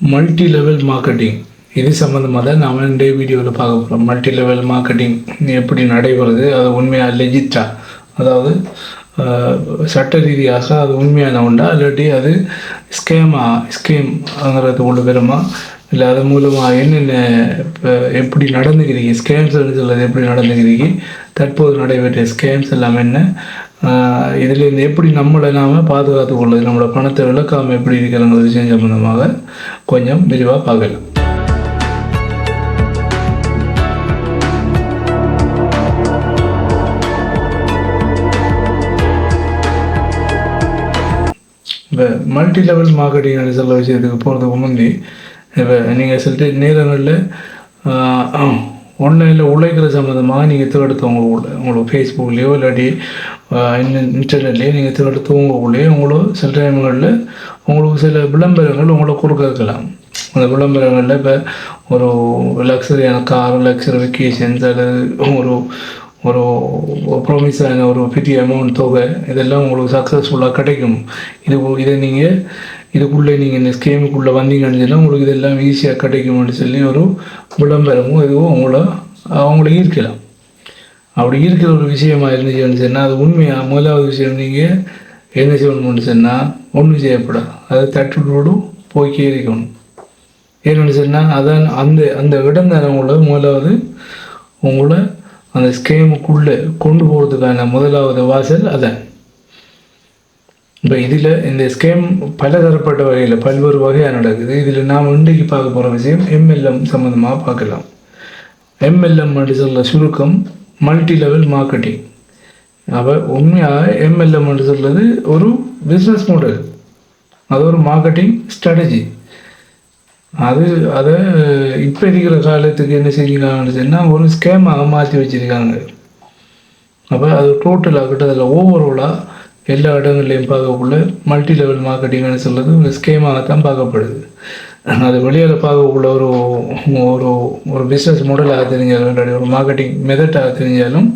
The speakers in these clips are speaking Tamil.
மல்டி லெவல் மார்க்கெட்டிங் இது சம்மந்தமாக தான் நாம் இன்றைய வீடியோவில் பார்க்க போகிறோம் மல்டி லெவல் மார்க்கெட்டிங் எப்படி நடைபெறுது அது உண்மையாக லெஜிட்டா அதாவது சட்ட ரீதியாக அது உண்மையான உண்டா இல்லாட்டி அது ஸ்கேமா ஸ்கேம்ங்கிறது உள்ள வருமா இல்லை அது மூலமாக என்னென்ன இப்போ எப்படி நடந்துக்கிறீங்க ஸ்கேம்ஸ் சொல்றது எப்படி நடந்துக்கிறீங்க தற்போது நடைபெற்ற ஸ்கேம்ஸ் எல்லாம் என்ன? இதிலிருந்து எப்படி நம்மளை நாம் பாதுகாத்து கொள்வது நம்மளோட பணத்தை விளக்காமல் எப்படி இருக்கிறங்கிற விஷயம் சம்பந்தமாக கொஞ்சம் விரிவாக பார்க்கலாம். இப்போ மல்டி லெவல் மார்க்கெட்டிங் சொல்ல விஷயத்துக்கு போகிறதுக்கு முந்தி இப்போ நீங்கள் சில நேரங்களில் ஆன்லைனில் உழைக்கிற சம்மந்தமாக நீங்கள் தேடுத்து கூட உங்களுக்கு ஃபேஸ்புக்லேயோ இல்லாட்டி இன்டர்நெட்லேயோ நீங்கள் தேடுத்தவங்களுக்குள்ளேயே உங்களோ சில டைம்களில் உங்களுக்கு சில விளம்பரங்கள் உங்களை கொடுக்கலாம் அந்த விளம்பரங்களில் இப்போ ஒரு லக்ஸரியான கார் லக்ஸரி வெக்கேஷன்ஸ் அல்லது ஒரு ஒரு ப்ராமிஸான ஒரு பெரிய அமௌண்ட் தொகை இதெல்லாம் உங்களுக்கு சக்ஸஸ்ஃபுல்லாக கிடைக்கும். இது இதை நீங்கள் இதுக்குள்ளே நீங்கள் இந்த ஸ்கீமுக்குள்ளே வந்தீங்கன்னு சொன்னால் உங்களுக்கு இதெல்லாம் ஈஸியாக கிடைக்கும்னு சொல்லி ஒரு விளம்பரமும் இதுவும் உங்களை அவங்கள ஈர்க்கலாம். அப்படி இருக்கிற ஒரு விஷயமா இருந்துச்சுன்னு சொன்னால் அது உண்மையாக முதலாவது விஷயம் நீங்கள் என்ன செய்யணும்னு சொன்னால் ஒன்றும் செய்யப்படாது. அதை தட்டுவிட்டு போய்க்கே இருக்கணும் ஏன்னு சொன்னால் அதான் அந்த அந்த இடம் தானே உங்களை முதலாவது உங்களை அந்த ஸ்கேமுக்குள்ளே கொண்டு போகிறதுக்கான முதலாவது வாசல் அதான். இப்போ இதில் இந்த ஸ்கேம் பலதரப்பட்ட வகையில் பல்வேறு வகையாக நடக்குது. இதில் நாம் இன்றைக்கு பார்க்க போகிற விஷயம் எம்எல்எம் சம்மந்தமாக பார்க்கலாம். எம்எல்எம் சொல்ல சுருக்கம் மல்டி லெவல் மார்க்கெட்டிங் அப்போ உண்மையாக எம்எல்எம் சொல்றது ஒரு பிஸ்னஸ் மாடல் அது ஒரு மார்க்கெட்டிங் ஸ்ட்ராட்டஜி அது அதை இப்போ இருக்கிற காலத்துக்கு என்ன செஞ்சுருக்காங்கன்னு சொன்னால் ஒரு ஸ்கேமாக மாற்றி வச்சுருக்காங்க. அப்போ அது டோட்டலாக கிட்டதில் ஓவராலாக எல்லா இடங்கள்லையும் பார்க்கக்குள்ள மல்டி லெவல் மார்க்கெட்டிங்னு சொல்கிறது ஒரு ஸ்கேமாக தான் பார்க்கப்படுது. அது வெளியில் பார்க்கக்குள்ள ஒரு ஒரு ஒரு பிஸ்னஸ் மாடலாக தெரிஞ்சாலும் இல்லாட்டி ஒரு மார்க்கெட்டிங் மெத்தடாக தெரிஞ்சாலும்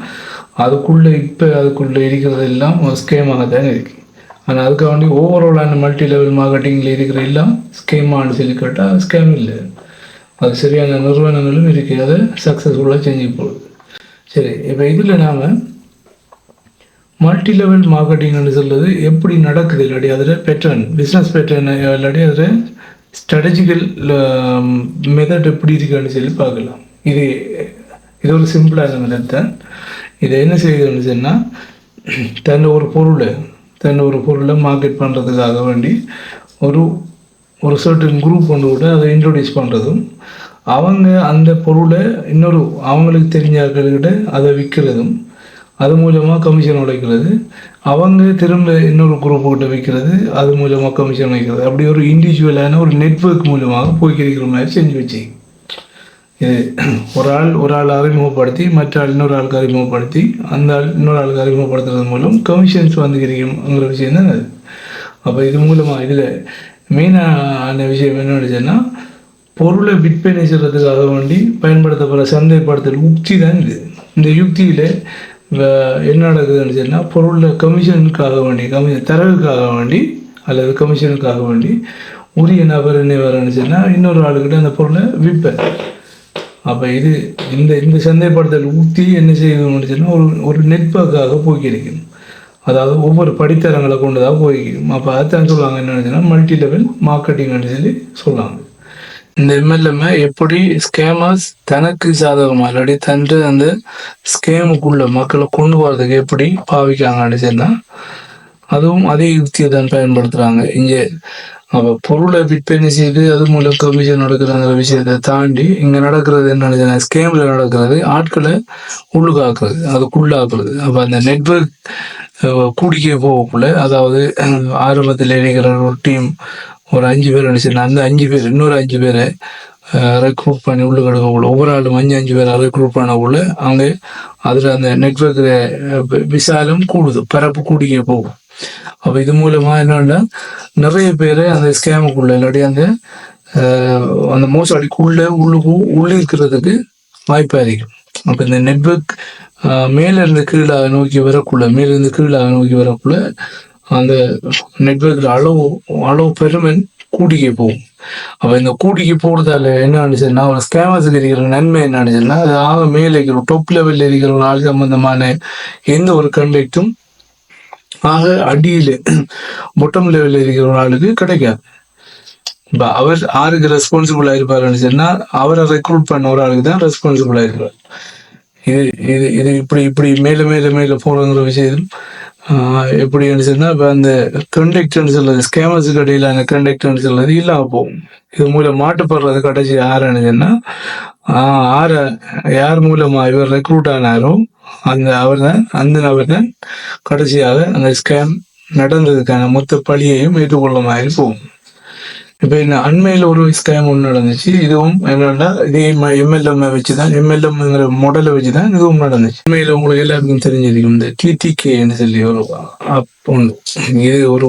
அதுக்குள்ளே இப்போ அதுக்குள்ளே இருக்கிறது எல்லாம் ஒரு ஸ்கேமாக தான் இருக்குது ஆனால் அதுக்காக வேண்டி ஓவராலான மல்டி லெவல் மார்க்கெட்டிங்கில் இருக்கிற எல்லாம் ஸ்கேமானு சொல்லி கேட்டால் ஸ்கேம் இல்லை. அது சரியான நிறுவனங்களும் இருக்குது அதை சக்ஸஸ்ஃபுல்லாக செஞ்சு போகுது. சரி இப்போ இதில் நாம் மல்டி லெவல் மார்க்கெட்டிங்னு சொல்றது எப்படி நடக்குது இல்லாட்டி அதில் பேட்டர்ன் பிஸ்னஸ் பேட்டர்ன் இல்லாட்டி அதில் ஸ்ட்ராட்டஜிக்கல் மெத்தட் எப்படி இருக்குன்னு சொல்லி பார்க்கலாம். இது இது ஒரு சிம்பிளான மெத்தட் தான். இதை என்ன செய்யுதுன்னு சொன்னால் தன்னை ஒரு பொருளை தன்னை ஒரு பொருளை மார்க்கெட் பண்ணுறதுக்காக வேண்டி ஒரு ஒரு சர்டன் குரூப் ஒன்று கூட அதை இன்ட்ரொடியூஸ் பண்ணுறதும் அவங்க அந்த பொருளை இன்னொரு அவங்களுக்கு தெரிஞ்ச ஆட்கள்கிட்ட அதை விற்கிறதும் அது மூலமாக கமிஷன் உழைக்கிறது அவங்க திரும்ப இன்னொரு குரூப் கிட்ட வைக்கிறது அது மூலமாக கமிஷன் வைக்கிறது அப்படி ஒரு இண்டிவிஜுவலான ஒரு நெட்வொர்க் மூலமாக போய்க்கிருக்கிற மாதிரி செஞ்சு வச்சு இது ஒரு ஆள் ஒரு ஆள் அறிமுகப்படுத்தி மற்ற ஆள் இன்னொரு ஆளுக்கு அறிமுகப்படுத்தி அந்த ஆள் இன்னொரு ஆளுக்கு அறிமுகப்படுத்துறது மூலம் கமிஷன்ஸ் வந்து கிடைக்கும்ங்கிற விஷயம் தான் அது. அப்போ இது மூலமாக இதில் மெயினான விஷயம் என்னன்னு சொன்னால் பொருளை விற்பனை செய்கிறதுக்காக வேண்டி பயன்படுத்தப்படுற சந்தைப்படுத்தல் யுக்தி தான் இது. இந்த யுக்தியில் என்ன நடக்குதுன்னு சொன்னால் பொருளில் கமிஷனுக்காக வேண்டி கமிஷன் தரவுக்காக வேண்டி அல்லது கமிஷனுக்காக வேண்டி உரிய நபர் என்ன வரன்னு சொன்னால் இன்னொரு ஆளுக்கிட்ட அந்த பொருளை விற்பேன். அப்போ இது இந்த இந்த சந்தைப்படுத்தல் ஊற்றி என்ன செய்யணும்னு சொன்னால் ஒரு ஒரு நெட்வொர்க்காக போய்க்கிருக்கும். அதாவது ஒவ்வொரு படித்தரங்களை கொண்டு தான் போய்க்கணும் அப்போ அதுதான் சொல்லுவாங்க. என்னன்னு சொன்னால் மல்டி லெவல் மார்க்கெட்டிங்னு சொல்லி சொல்லுவாங்க. இந்த எம்எல்எம் எப்படி ஸ்கேமர்ஸ் தனக்கு சாதகமாக இல்லாட்டி தன்று அந்த ஸ்கேமுக்குள்ள மக்களை கொண்டு போகிறதுக்கு எப்படி பாவிக்காங்கன்னு சொன்னால் அதுவும் அதே யுக்தியை தான் பயன்படுத்துகிறாங்க இங்கே அப்போ பொருளை விற்பனை செய்து அது மூலம் கமிஷன் நடக்கிறங்கிற விஷயத்தை தாண்டி இங்கே நடக்கிறது என்ன சொன்னால் ஸ்கேமில் நடக்கிறது ஆட்களை உள்ளுக்காக்குறது அதுக்குள்ளாக்குறது. அப்போ அந்த நெட்வொர்க் கூடிக்கே போகக்குள்ள அதாவது ஆரம்பத்தில் இருக்கிற ஒரு டீம் ஒரு அஞ்சு பேர் நினச்சிருந்தா அந்த அஞ்சு பேர் இன்னொரு அஞ்சு பேரை ரெக்ரூட் பண்ணி உள்ள கிடக்கக்குள்ள ஒவ்வொரு ஆளும் அஞ்சு அஞ்சு பேரை ரெக்ரூட் பண்ணக்குள்ள அவங்க அதில் அந்த நெட்ஒர்க்கில் விசாலம் கூடுது. பரப்பு கூடிக்கே போகும். அப்போ இது மூலமாக என்னன்னா நிறைய பேர் அந்த ஸ்கேமுக்குள்ள இல்லாட்டி அந்த அந்த மோசடிக்குள்ள உள்ளுக்கு உள்ளே இருக்கிறதுக்கு வாய்ப்பாக இருக்கும் அப்போ இந்த நெட்ஒர்க் மேல இருந்து கீழாக நோக்கி வரக்குள்ள மேல இருந்து கீழாக நோக்கி வரக்குள்ள அந்த நெட்ஒர்க்கில் அளவு அளவு பெருமை கூடிக்கே போகும். அப்போ இந்த கூட்டிக்கு போறதால என்ன நினைச்சேன்னா ஒரு ஸ்கேமர்ஸுக்கு இருக்கிற நன்மை என்ன நினைச்சேன்னா அது ஆக மேலே இருக்கிற டாப் லெவல்ல இருக்கிற ஒரு ஆள் சம்பந்தமான எந்த ஒரு கண்டக்டும் ஆக அடியில் பொட்டம் லெவலில் இருக்கிற ஒரு ஆளுக்கு கிடைக்காது. இப்போ அவர் ஆருக்கு ரெஸ்பான்சிபிளாக இருப்பாருன்னு சொன்னா அவரை ரெக்ரூட் பண்ண ஒரு ஆளுக்கு தான் ரெஸ்பான்சிபிளாக இருக்கிறார் இது இது இது இப்படி இப்படி மேலே மேலே மேல போறங்கிற விஷயம் எப்படின்னு சொன்னால் இப்போ அந்த கண்டக்டர்னு சொல்றது ஸ்கேமர்ஸுக்கு அந்த கண்டக்டர்னு சொல்றது இல்லாம போகும். இது மூலம் மாட்டுப்படுறது கடைசி யாருன்னு சொன்னால் ஆஹ் ஆற யார் மூலமா இவர் ரெக்ரூட் ஆனாரோ அந்த அவர் தான் அந்த நபர் தான் கடைசியாக அந்த ஸ்கேம் நடந்ததுக்கான மொத்த பழியையும் ஏற்றுக்கொள்ள மாதிரி போகும். இப்ப என்ன அண்மையில ஒரு ஸ்கேம் ஒன்று நடந்துச்சு. இதுவும் என்னன்னா இதே எம்எல்எம் வச்சுதான் எம்எல்எம்ங்கிற மாடலை வச்சுதான் இதுவும் நடந்துச்சு. அண்மையில் உங்களுக்கு எல்லாருக்கும் தெரிஞ்சிருக்கும் இந்த டிடிகேன்னு சொல்லி ஒரு app உண்டு இது ஒரு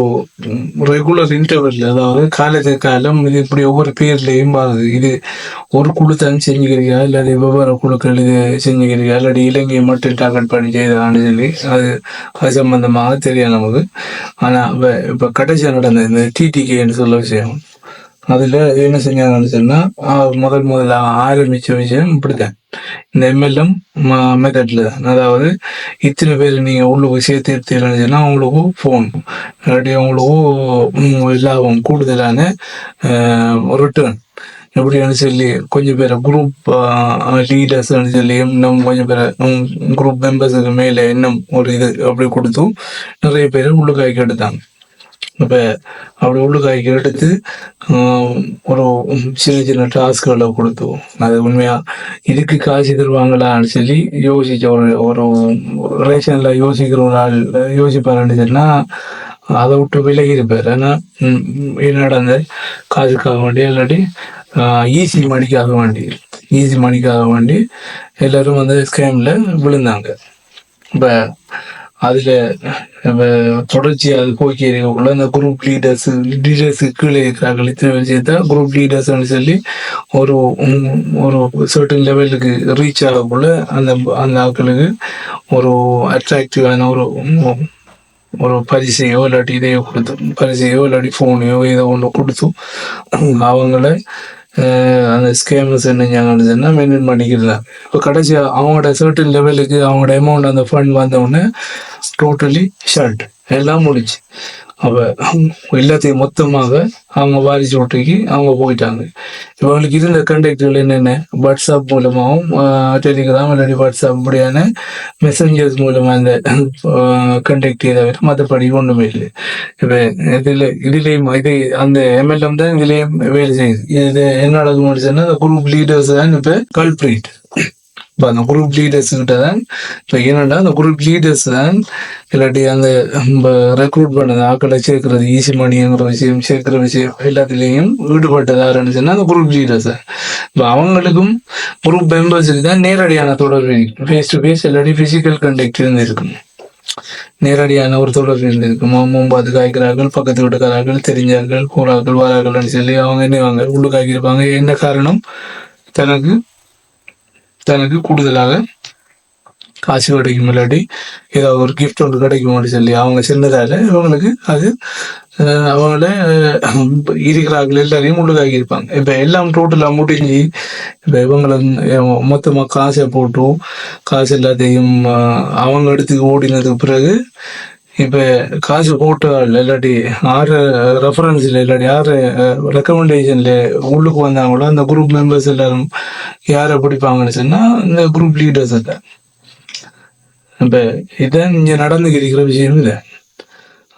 ரெகுலர் இன்டர்வெல் அதாவது காலத்து காலம் இது இப்படி ஒவ்வொரு பேர்லேயும் வருது இது ஒரு குழு தான் செஞ்சுக்கிறீங்க இல்லாத வெவ்வேறு குழுக்கள் இது செஞ்சுக்கிறீங்க இல்லாட்டி இலங்கையை மட்டும் டார்கெட் பண்ணி செய்தான்னு சொல்லி அது அது சம்பந்தமாக தெரியும் நமக்கு. ஆனா இப்ப கடைசியாக நடந்த இந்த டிடிகேன்னு சொல்ல விஷயம். அதில் என்ன செஞ்சாங்கன்னு சொன்னால் ஆஹ் முதல் முதல்ல ஆரம்பிச்ச விஷயம் இப்படித்தான். இந்த எம்எல்எம் மெத்தட்ல தான் அதாவது இத்தனை பேர் நீங்க உள்ளுக்கு சேர்த்து எடுத்தீங்கன்னு சொன்னால் அவங்களுக்கு ஃபோன் இல்லாட்டி அவங்களுக்கு லாபம் கூடுதலான ரிட்டர்ன் எப்படின்னு சொல்லி கொஞ்சம் பேரை குரூப் லீடர்ஸ்ன்னு சொல்லி இன்னும் கொஞ்சம் பேரை குரூப் மெம்பர்ஸுக்கு மேலே இன்னும் ஒரு இது அப்படி கொடுத்தும் நிறைய பேர் உள்ளுக்காய்க்கு எடுத்தாங்க. இப்போ அப்படி உள்ளுக்காய்க்கு எடுத்து ஆஹ், ஒரு சின்ன சின்ன டாஸ்க்களை கொடுத்தோம் அது உண்மையா? இதுக்கு காசு தருவாங்களான்னு சொல்லி யோசிச்ச ஒரு ஒரு ரேஷனில் யோசிக்கிற ஒரு ஆள் யோசிப்பாருன்னு சொன்னால் அதை விட்டு விலகி இருப்பார் ஏன்னா என்னடா என்ன காசுக்காக வேண்டி இல்லாட்டி ஈஸி மணிக்காக வேண்டி ஈஸி மணிக்காக வேண்டி எல்லாரும் வந்து ஸ்கேம்ல விழுந்தாங்க. இப்ப அதுல நம்ம தொடர்ச்சியா அது போக்கி இருக்கக்குள்ள அந்த குரூப் லீடர்ஸ் லீடர்ஸ் கீழே இருக்கிறார்கள். இத்தனை பேர் சேர்த்தா குரூப் லீடர்ஸ்னு சொல்லி ஒரு ஒரு சர்டன் லெவலுக்கு ரீச் ஆகக்குள்ள அந்த அந்த ஆட்களுக்கு ஒரு அட்ராக்டிவான ஒரு ஒரு பரிசையோ இல்லாட்டி இதையோ கொடுத்து பரிசையோ இல்லாட்டி ஃபோனையோ ஏதோ ஒன்று கொடுத்து அவங்கள அந்த ஸ்கேம்ஸ் என்ன சொன்னால் மெயின்டைன் பண்ணிக்கிறாங்க இப்போ கடைசி அவங்களோட சர்டன் லெவலுக்கு அவங்களோட அமௌண்ட் அந்த ஃபண்ட் வந்த உடனே டோட்டலி ஷர்ட் எல்லாம் முடிச்சு அப்போ எல்லாத்தையும் மொத்தமாக அவங்க வாரிசு ஒட்டிக்கு அவங்க போயிட்டாங்க. இவங்களுக்கு இருந்த கண்டக்டர்கள் என்னென்ன? வாட்ஸ்அப் மூலமாகவும் டெலிகிராம் இல்லாட்டி வாட்ஸ்அப் இப்படியான மெசஞ்சர்ஸ் மூலமாக அந்த கண்டக்ட் தவிர மற்றபடி ஒன்றுமே இல்லை. இப்போ இதில் இதுலேயும் இது அந்த எம்எல்எம் தான் இதுலேயும் வேலை செய்யுது. இது என்ன நடக்கும்னு சொன்னால் அந்த குரூப் லீடர்ஸ் தான் இப்போ கல்பிரேட் இப்போ அந்த குரூப் லீடர்ஸ் கிட்ட தான் இப்போ என்னன்னா அந்த குரூப் லீடர்ஸ் தான் இல்லாட்டி அந்த ரெக்ரூட் பண்ணது ஆக்களை சேர்க்கறது ஈசி மணிங்கிற விஷயம் சேர்க்கிற விஷயம் எல்லாத்துலேயும் ஈடுபட்டதாக சொன்னா அந்த குரூப் லீடர்ஸ் இப்போ அவங்களுக்கும் குரூப் மெம்பர்ஸுக்கு தான் நேரடியான தொடர்பு ஃபேஸ் டு ஃபேஸ் இல்லாட்டி ஃபிசிக்கல் கண்டக்ட் இருந்திருக்கும். நேரடியான ஒரு தொடர்பு இருந்திருக்கு மும்பாது காய்க்கிறார்கள் பக்கத்து வீட்டுக்காரர்கள் தெரிஞ்சார்கள் கூறார்கள் வரார்கள்னு சொல்லி அவங்க என்ன உள்ளு காய்க்கிருப்பாங்க என்ன காரணம்? தனக்கு தனக்கு கூடுதலாக காசு கிடைக்கும் இல்லாட்டி ஏதாவது ஒரு கிஃப்ட் ஒன்று கிடைக்கும்னு சொல்லி அவங்க சின்னதால இவங்களுக்கு அது அஹ், அவங்கள இருக்கிறார்கள் எல்லாரையும் உள்ளுக்காக்கி இருப்பாங்க. இப்போ எல்லாம் டோட்டலாக முடிஞ்சு இப்போ இவங்களை மொத்தமாக காசை போட்டும் காசு எல்லாத்தையும் அவங்க இடத்துக்கு ஓடினதுக்கு பிறகு இப்போ காசு போட்டால் இல்லாட்டி யார் ரெஃபரன்ஸில் இல்லாட்டி யார் ரெக்கமெண்டேஷனில் உள்ளுக்கு வந்தாங்களோ அந்த குரூப் மெம்பர்ஸ் எல்லாரும் யாரை பிடிப்பாங்கன்னு சொன்னால் இந்த குரூப் லீடர்ஸ் இல்லை இப்போ இதான் இங்கே இருக்கிற விஷயம் இல்லை.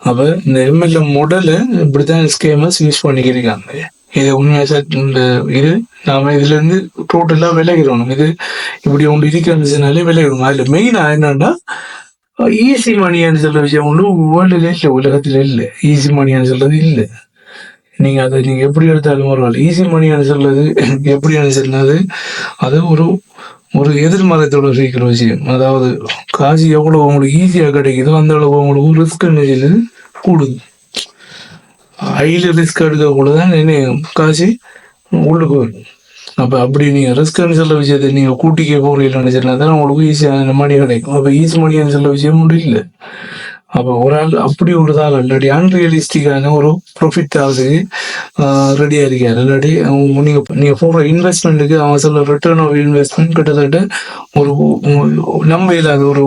அப்போ இந்த எம்எல்ஏ மாடலு இப்படித்தான் ஸ்கேமர்ஸ் யூஸ் பண்ணிக்கிறாங்க இது உண்மையாக சார்? இந்த இது நாம இதுல இருந்து விலகிடணும் இது இப்படி ஒன்று இருக்கிறதுனாலே விலகிடணும் அதுல மெயினா என்னன்னா ஈஸி மணின்னு சொல்ற விஷயம் ஒன்றும் வேர்ல்டுல இல்லை உலகத்துல இல்லை ஈஸி மணியான்னு சொல்றது இல்லை நீங்க அதை நீங்க எப்படி எடுத்தாலும் பரவாயில்ல ஈஸி மணியான்னு சொல்றது எப்படியானு சொன்னது அது ஒரு ஒரு எதிர்மறைத்தோட இருக்கிற விஷயம் அதாவது காசு எவ்வளவு உங்களுக்கு ஈஸியா கிடைக்குதோ அந்த அளவு உங்களுக்கு ரிஸ்க் என்ன கூடுது ஹைலி ரிஸ்க் எடுக்கக்குள்ள தான் என்ன காசு உள்ளுக்கு வரும் அப்போ அப்படி நீங்கள் ரிஸ்க் சொல்ல விஷயத்தை நீங்கள் கூட்டிக்க போகிறீங்கன்னு நினச்சிருந்தா தான் உங்களுக்கு ஈஸியான மணி கிடைக்கும். அப்போ ஈஸி மணின்னு சொல்ல விஷயம் ஒன்றும் இல்லை. அப்போ ஒரு ஆள் அப்படி உள்ளதால் இல்லாட்டி அன்ரியலிஸ்டிக்கான ஒரு ப்ராஃபிட் ஆகுது ரெடியாக இருக்காரு. இல்லாடி நீங்கள் நீங்க போடுற இன்வெஸ்ட்மெண்ட்டுக்கு அவன் சொல்ல ரிட்டர்ன் ஆஃப் இன்வெஸ்ட்மெண்ட் கிட்டத்தட்ட ஒரு நம்ம இல்லாத ஒரு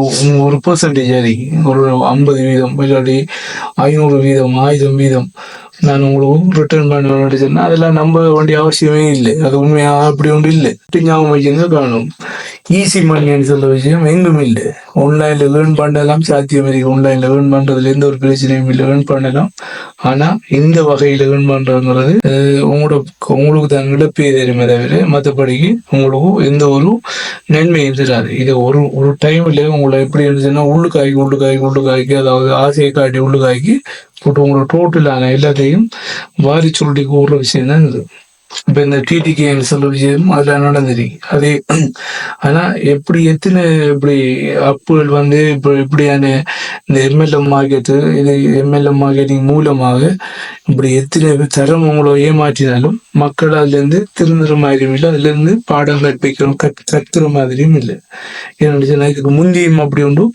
ஒரு பெர்சன்டேஜ் அறிக்கை ஒரு ஐம்பது வீதம் இல்லாட்டி ஐநூறு வீதம் ஆயிரம் வீதம் நான் உங்களுக்கு ரிட்டர்ன் பண்ண வேண்டிய அதெல்லாம் நம்ப வேண்டிய அவசியமே இல்லை. அது உண்மையாக அப்படி ஒன்று இல்லை. ஞாபகம் வச்சிருந்து காணும். ஈஸி மணின்னு சொல்ல விஷயம் எங்கும் இல்லை. ஆன்லைனில் லேர்ன் பண்ணலாம். சாத்தியம் இருக்குது ஆன்லைனில் லேர்ன் பண்றதுல எந்த ஒரு பிரச்சனையும் இல்லை. பண்ணலாம். ஆனா இந்த வகையில் லேர்ன் பண்ணுறதுங்கிறது உங்களோட உங்களுக்கு தான் இழப்பே தெரியுமே தவிர மற்றபடிக்கு உங்களுக்கு எந்த ஒரு நன்மையும் தராது. இது ஒரு ஒரு டைம்ல உங்களை எப்படி இருந்துச்சுன்னா உள்ளுக்காய்க்கு உள்ளுக்காய்க்கு உள்ளுக்காய்க்கு அதாவது ஆசையை காட்டி உள்ளுக்காய்க்கு போட்டு உங்களோட டோட்டலான எல்லாத்தையும் வாரி சுருட்டி கூடுற விஷயம் தான் இது. இப்போ இந்த டிடிகேன்னு சொல்ல விஷயம் அதில் நடந்திருக்கு அதே ஆனால் எப்படி எத்தனை இப்படி அப்புகள் வந்து இப்போ இப்படியான இந்த எம்எல்எம் மார்க்கெட்டு இது எம்எல்எம் மார்க்கெட்டிங் மூலமாக இப்படி எத்தனை தரம் உங்களை ஏமாற்றினாலும் மக்கள் அதுலேருந்து திருந்துற மாதிரியும் இல்லை அதுலேருந்து பாடம் கற்பிக்கிறோம் கத் கத்துற மாதிரியும் இல்லை. ஏன்னு சொன்னா இதுக்கு முந்தியும் அப்படி ஒன்று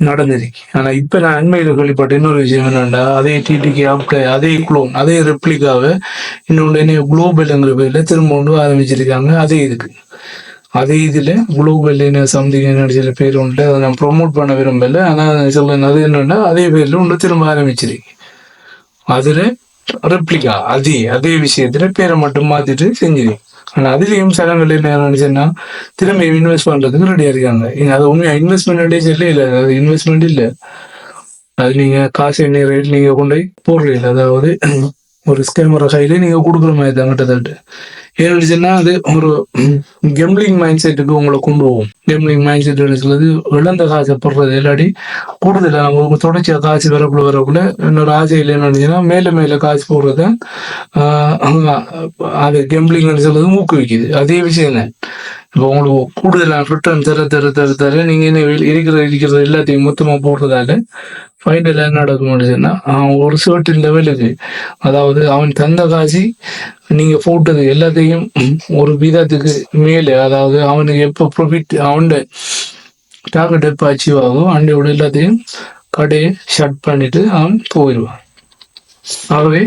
நடந்திருக்கு. ஆனா இப்ப நான் அண்மையில் கேள்விப்பட்ட இன்னொரு விஷயம் என்னன்னா அதே டிடிக்கு ஆப்ட அதே குளோன் அதே ரெப்ளிகாவை இன்னொன்று என்ன குளோபல்ங்கிற பேர்ல திரும்ப கொண்டு ஆரம்பிச்சிருக்காங்க. அதே இதுக்கு. அதே இதுல குளோபல் என்ன சம்திங் என்ன சில பேர் உண்டு அதை நான் ப்ரொமோட் பண்ண விரும்பல. ஆனா சொல்ல அது என்னன்னா அதே பேர்ல ஒன்று திரும்ப ஆரம்பிச்சிருக்கு. அதுல ரெப்ளிகா அதே அதே விஷயத்துல பேரை மட்டும் மாத்திட்டு செஞ்சிருக்கு. ஆனால் அதுலேயும் சில நிலையில் நினைச்சேன்னா திரும்ப இன்வெஸ்ட் பண்றதுக்கு ரெடியா இருக்காங்க. அது உண்மையாக இன்வெஸ்ட்மெண்ட் சரி இல்ல அது இன்வெஸ்ட்மெண்ட் இல்ல. அது நீங்க காசு என்ன ரேட் நீங்க கொண்டு போய் போடுறீங்க அதாவது ஒரு ஸ்கேமரை கையில நீங்க கொடுக்குற மாதிரி தான் கிட்டத்தட்ட. ஏன்னா அது ஒரு கெம்லிங் மைண்ட் செட்டுக்கு உங்களை கொண்டு போகும். கெம்லிங் மைண்ட் செட் சொல்றது இழந்த காசை போடுறது இல்லாட்டி கூடுதலா நம்ம தொடர்ச்சியாக காசு வரக்குள்ள வரக்குள்ள இன்னொரு ஆசையில் என்ன நினைச்சுன்னா மேல மேல காசு போடுறத ஆஹ் அது கெம்லிங் சொல்றது ஊக்குவிக்குது. அதே விஷயம் தான் இப்போ உங்களுக்கு கூடுதலாக ரிட்டர்ன் தர தர தர தர நீங்க என்ன இருக்கிற இருக்கிறது எல்லாத்தையும் மொத்தமா போடுறதால ஃபைனல் என்ன நடக்க சொன்னா அவன் ஒரு சர்டன் லெவலுக்கு அதாவது அவன் தந்த காசி நீங்க போட்டது எல்லாத்தையும் ஒரு விதத்துக்கு மேலே அதாவது அவனுக்கு எப்போ ப்ராஃபிட் அவன் டார்கெட் எப்போ அச்சீவ் ஆகும் அண்டையோட எல்லாத்தையும் கடையை ஷட் பண்ணிட்டு அவன் போயிடுவான். ஆகவே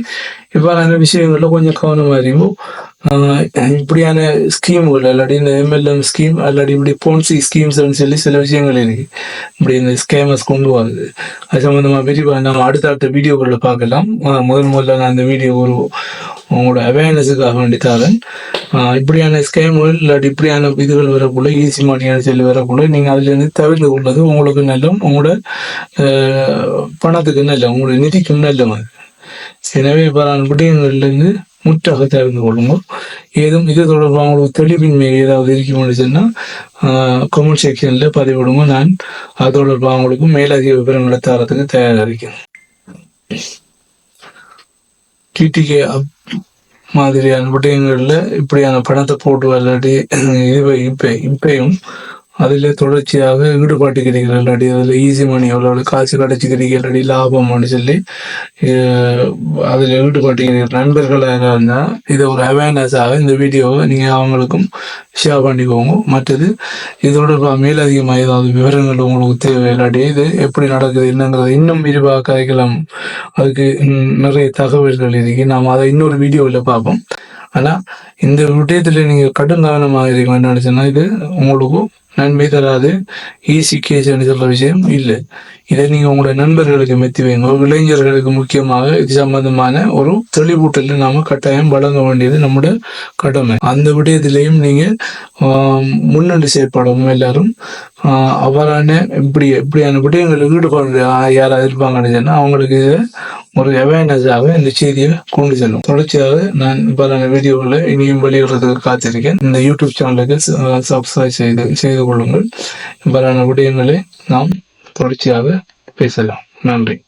இவ்வாறான விஷயங்கள்ல கொஞ்சம் கவனமா இருக்கும் இப்படியான ஸ்கீம்கள் அல்லாடி இந்த எம்எல்எம் ஸ்கீம் இல்லாட்டி இப்படி போன்சி ஸ்கீம்ஸ் சொல்லி சில விஷயங்கள் இருக்கு இப்படி இந்த ஸ்கேமர்ஸ் கொண்டு வருது அது சம்மந்தமாக விரிவாக நம்ம அடுத்த அடுத்த வீடியோக்களில் பார்க்கலாம் முதல் முதல்ல நான் அந்த வீடியோ ஒரு உங்களோட அவேர்னஸுக்காக வேண்டி தரேன் இப்படியான ஸ்கேம்கள் இல்லாட்டி இப்படியான இதுகள் வரக்குள்ள ஈஸி மாட்டியான செல் வரக்குள்ள நீங்கள் அதுலேருந்து தவிர்ந்து தவிர்த்து கொள்வது உங்களுக்கு நல்லம் உங்களோட பணத்துக்கு நல்ல உங்களோட நிதிக்கும் நல்ல எனவே பல விடயங்கள்லேருந்து முற்றாக தெரிந்து கொள்ளுங்கள். ஏதும் இது தொடர்பாக உங்களுக்கு தெளிவின்மை ஏதாவது இருக்கும்னு சொன்னால் கமெண்ட் செக்ஷனில் பதிவிடுங்க நான் அது தொடர்பாக உங்களுக்கு மேலதிக விவரங்களை தரத்துக்கு தயாராக இருக்கேன் டிடிகே மாதிரியான விடயங்களில் இப்படியான பணத்தை போட்டு விளையாடி இது இப்போ இப்பையும் அதில் தொடர்ச்சியாக ஈடுபாட்டுக்கிறீர்கள் இல்லாட்டி அதில் ஈஸி மணி எவ்வளோ காசு கிடைச்சிக்கிறீங்க இல்லாட்டி லாபம்னு சொல்லி அதில் ஈடுபாட்டுக்கிறீர்கள் நண்பர்களாக இருந்தால் இதை ஒரு அவேர்னஸாக இந்த வீடியோவை நீங்கள் அவங்களுக்கும் ஷேர் பண்ணிக்கோங்க. மற்றது இதோட மேலதிகமாக ஏதாவது விவரங்கள் உங்களுக்கு தேவை இல்லாட்டி இது எப்படி நடக்குது என்னங்கிறத இன்னும் விரிவாக கதைக்கலாம். அதுக்கு நிறைய தகவல்கள் இருக்கு. நாம் அதை இன்னொரு வீடியோவில் பார்ப்போம். ஆனால் இந்த விடயத்தில் நீங்கள் கடும் கவனமாக இருக்க சொன்னால் இது உங்களுக்கு நன்மை தராது. ஈஸி கேஸ் சொல்ற விஷயம் இல்லை. இதை நீங்க உங்களோட நண்பர்களுக்கு மெத்தி வைங்க. இளைஞர்களுக்கு முக்கியமாக இது சம்பந்தமான ஒரு தெளிவூட்டல நாம கட்டாயம் வழங்க வேண்டியது நம்முடைய கடமை. அந்த விடயத்திலையும் நீங்க ஆஹ், முன்னெண்டு எல்லாரும் ஆஹ், அவ்வாறான இப்படி இப்படியான விடயங்களுக்கு ஈடுபாடு யாராவது இருப்பாங்கன்னு சொன்னா அவங்களுக்கு இதை ஒரு அவேர்னஸாக இந்த செய்தியை கொண்டு செல்லும். தொடர்ச்சியாக நான் இவ்வாறான வீடியோகளை இனியும் வெளியிடுறதுக்கு காத்திருக்கேன். இந்த யூடியூப் சேனலுக்கு சப்ஸ்கிரைப் செய்து செய்து கொள்ளுங்கள் இவ்வாறான விடயங்களை நாம் தொடர்ச்சியாக பேசலாம் நன்றி